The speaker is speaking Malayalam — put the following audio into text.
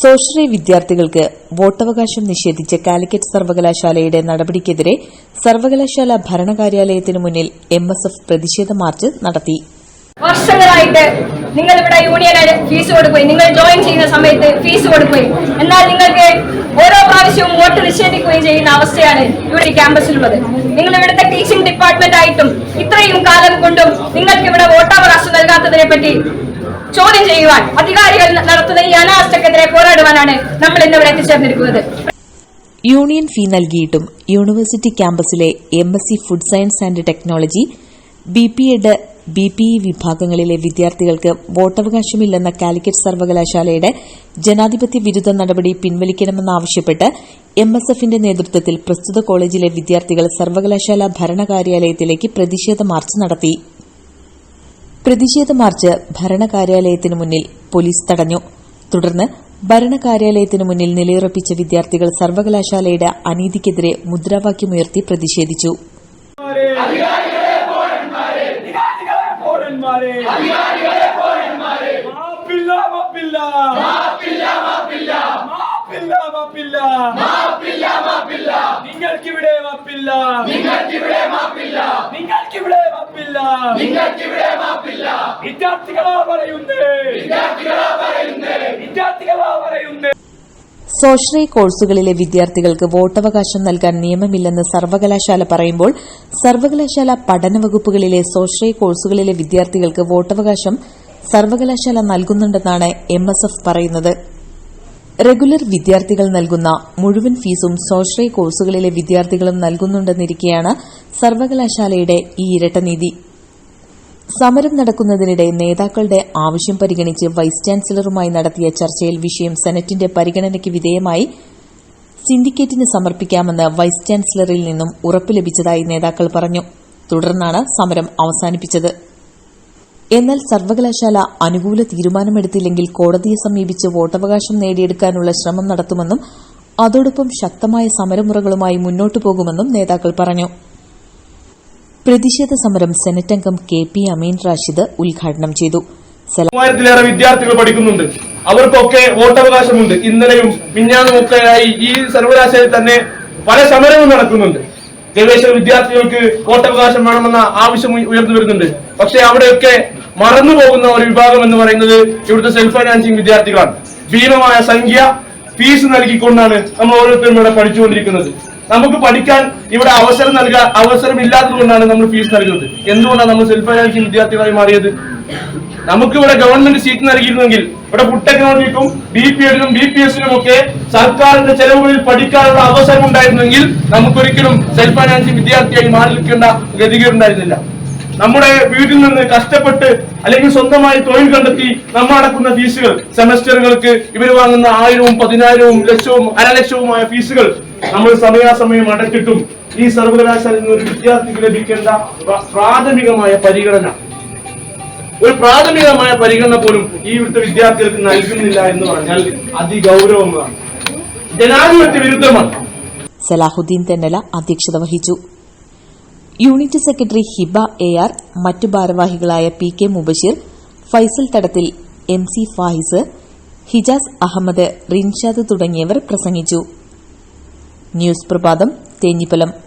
സോഷ്യൽ വിദ്യാർത്ഥികൾക്ക് വോട്ടവകാശം നിഷേധിച്ച കാലിക്കറ്റ് സർവകലാശാലയുടെ നടപടിക്കെതിരെ സർവകലാശാല ഭരണകാര്യാലയത്തിനു മുന്നിൽ എം എസ് എഫ് പ്രതിഷേധ മാർച്ച് നടത്തി. വർഷങ്ങളായിട്ട് നിങ്ങൾ ഇവിടെ യൂണിയന് ഫീസ് കൊടുക്കുകയും നിങ്ങൾ ജോയിൻ ചെയ്യുന്ന സമയത്ത് ഫീസ് കൊടുക്കുകയും എന്നാൽ നിങ്ങൾക്ക് ഓരോ പ്രാവശ്യവും വോട്ട് നിഷേധിക്കുകയും ചെയ്യുന്ന അവസ്ഥയാണ് ഇവിടെ ക്യാമ്പസിലുള്ളത്. നിങ്ങൾ ഇവിടുത്തെ ടീച്ചിങ് ഡിപ്പാർട്ട്മെന്റ് ആയിട്ടും ഇത്രയും കാലം കൊണ്ടും നിങ്ങൾക്ക് ഇവിടെ വോട്ടവകാശം നൽകാത്തതിനെ പറ്റി ചോദ്യം ചെയ്യുവാൻ അധികാരികൾ നടത്തുന്ന ഈ അനാസ്ഥക്കെതിരെ പോരാടുവാനാണ് നമ്മൾ ഇന്നിവിടെ എത്തിച്ചേർന്നിരിക്കുന്നത്. യൂണിയൻ ഫീ നൽകിയിട്ടും university ക്യാമ്പസിലെ M S C food science and technology B P Ed B P E വിഭാഗങ്ങളിലെ വിദ്യാർത്ഥികൾക്ക് വോട്ടവകാശമില്ലെന്ന കാലിക്കറ്റ് സർവകലാശാലയുടെ ജനാധിപത്യ വിരുദ്ധ നടപടി പിൻവലിക്കണമെന്നാവശ്യപ്പെട്ട് എം എസ് എഫിന്റെ നേതൃത്വത്തിൽ പ്രസ്തുത കോളേജിലെ വിദ്യാർത്ഥികൾ സർവകലാശാല ഭരണകാര്യാലയത്തിലേക്ക് പ്രതിഷേധ മാർച്ച് നടത്തി. പ്രതിഷേധ മാർച്ച് ഭരണകാര്യാലയത്തിന് മുന്നിൽ പോലീസ് തടഞ്ഞു തുടർന്ന് ഭരണകാര്യാലയത്തിന് മുന്നിൽ നിലയുറപ്പിച്ച വിദ്യാർത്ഥികൾ സർവകലാശാലയുടെ അനീതിക്കെതിരെ മുദ്രാവാക്യമുയർത്തി പ്രതിഷേധിച്ചു നിങ്ങൾക്കിവിടെ മാപ്പില്ല നിങ്ങൾക്കിവിടെ മാപ്പില്ല മാപ്പില്ല നിങ്ങൾക്കിവിടെ മാപ്പില്ല. നിങ്ങൾക്കിവിടെ മാപ്പില്ല വിദ്യാർത്ഥികളാ പറയുന്നേ. വിദ്യാർത്ഥികളാ പറയുന്നേ. സ്വാശ്രയ കോഴ്സുകളിലെ വിദ്യാർത്ഥികൾക്ക് വോട്ടവകാശം നൽകാൻ നിയമമില്ലെന്ന് സർവകലാശാല പറയുമ്പോൾ സർവകലാശാല പഠനവകുപ്പുകളിലെ സ്വാശ്രയ കോഴ്സുകളിലെ വിദ്യാർത്ഥികൾക്ക് വോട്ടവകാശം സർവകലാശാല നൽകുന്നുണ്ടെന്നാണ് എം എസ് എഫ് പറയുന്നത്. റെഗുലർ വിദ്യാർത്ഥികൾ നൽകുന്ന മുഴുവൻ ഫീസും സ്വാശ്രയ കോഴ്സുകളിലെ വിദ്യാർത്ഥികളും നൽകുന്നുണ്ടെന്നിരിക്കെയാണ് സർവകലാശാലയുടെ ഈ ഇരട്ടനീതി സമരം നടക്കുന്നതിനിടെ നേതാക്കളുടെ ആവശ്യം പരിഗണിച്ച് വൈസ് ചാൻസലറുമായി നടത്തിയ ചർച്ചയിൽ വിഷയം സെനറ്റിന്റെ പരിഗണനയ്ക്ക് വിധേയമായി സിൻഡിക്കേറ്റിന് സമർപ്പിക്കാമെന്ന് വൈസ് ചാൻസലറിൽ നിന്നും ഉറപ്പ് ലഭിച്ചതായി നേതാക്കൾ പറഞ്ഞു. തുടർന്നാണ് സമരം അവസാനിപ്പിച്ചത്. എന്നാൽ സർവകലാശാല അനുകൂല തീരുമാനമെടുത്തില്ലെങ്കിൽ കോടതിയെ സമീപിച്ച് വോട്ടവകാശം നേടിയെടുക്കാനുള്ള ശ്രമം നടത്തുമെന്നും അതോടൊപ്പം ശക്തമായ സമരമുറകളുമായി മുന്നോട്ടു പോകുമെന്നും നേതാക്കൾ പറഞ്ഞു. പ്രതിഷേധ സമരം സെനറ്റ് അംഗം കെ പി അമീൻ റാഷിദ് ഉദ്ഘാടനം ചെയ്തു. മൂവായിരത്തിലേറെ വിദ്യാർത്ഥികൾ പഠിക്കുന്നുണ്ട്. അവർക്കൊക്കെ വോട്ടവകാശമുണ്ട്. ഇന്നലെയും മിഞ്ഞാന്നുമൊക്കെയായി ഈ സർവകലാശാലയിൽ തന്നെ പല സമരവും നടക്കുന്നുണ്ട്. ഗവേഷക വിദ്യാർത്ഥികൾക്ക് വോട്ടവകാശം വേണമെന്ന ആവശ്യം ഉയർന്നു വരുന്നുണ്ട്. പക്ഷെ അവിടെയൊക്കെ മറന്നു പോകുന്ന ഒരു വിഭാഗം എന്ന് പറയുന്നത് ഇവിടുത്തെ സെൽഫ് ഫൈനാൻസിങ് വിദ്യാർത്ഥികളാണ്. ഭീമമായ സംഖ്യ ഫീസ് നൽകിക്കൊണ്ടാണ് നമ്മൾ ഓരോരുത്തരും ഇവിടെ പഠിച്ചുകൊണ്ടിരിക്കുന്നത്. നമുക്ക് പഠിക്കാൻ ഇവിടെ അവസരം നൽകാൻ അവസരം ഇല്ലാത്തത് കൊണ്ടാണ് നമ്മൾ ഫീസ് നൽകുന്നത്. എന്തുകൊണ്ടാണ് നമ്മൾ സെൽഫ് ഫൈനാൻസിങ് വിദ്യാർത്ഥികളായി മാറിയത്? നമുക്ക് ഇവിടെ ഗവൺമെന്റ് സീറ്റ് നൽകിയിരുന്നെങ്കിൽ ഇവിടെ ഫുഡ് ടെക്നോളജിക്കും ബി പി എഡിനും ബി പി എസിനും ഒക്കെ സർക്കാരിന്റെ ചെലവുകളിൽ പഠിക്കാനുള്ള അവസരം ഉണ്ടായിരുന്നെങ്കിൽ നമുക്കൊരിക്കലും സെൽഫ് ഫൈനാൻസിങ് വിദ്യാർത്ഥിയായി മാറി നിൽക്കേണ്ട ഗതികേടുണ്ടായിരുന്നില്ല. നമ്മുടെ വീട്ടിൽ നിന്ന് കഷ്ടപ്പെട്ട് അല്ലെങ്കിൽ സ്വന്തമായി തൊഴിൽ കണ്ടെത്തി നമ്മൾ അടക്കുന്ന ഫീസുകൾ സെമസ്റ്ററുകൾക്ക് ഇവർ വാങ്ങുന്ന ആയിരവും പതിനായിരവും ലക്ഷവും അരലക്ഷവുമായ ഫീസുകൾ നമ്മൾ സമയാസമയം അടച്ചിട്ടും ഈ സർവകലാശാലയിൽ നിന്ന് ഒരു വിദ്യാർത്ഥിക്ക് ലഭിക്കേണ്ട പ്രാഥമികമായ പരിഗണന. ഒരു പ്രാഥമികമായ പരിഗണന പോലും ഈ ഇവിടുത്തെ വിദ്യാർത്ഥികൾക്ക് നൽകുന്നില്ല എന്ന് പറഞ്ഞാൽ അതിഗൗരവമാണ്. ജനാധിപത്യ വിരുദ്ധമാണ് സലാഹുദ്ദീൻ തെന്നല അധ്യക്ഷത വഹിച്ചു. Unit secretary Hiba A R മറ്റു ഭാരവാഹികളായ P K Mubasheer Faisal Thadathil M C Fahis Hijas Ahammed Rinshad തുടങ്ങിയവർ പ്രസംഗിച്ചു. ന്യൂസ് പ്രഭാതം തേഞ്ഞിപ്പലം.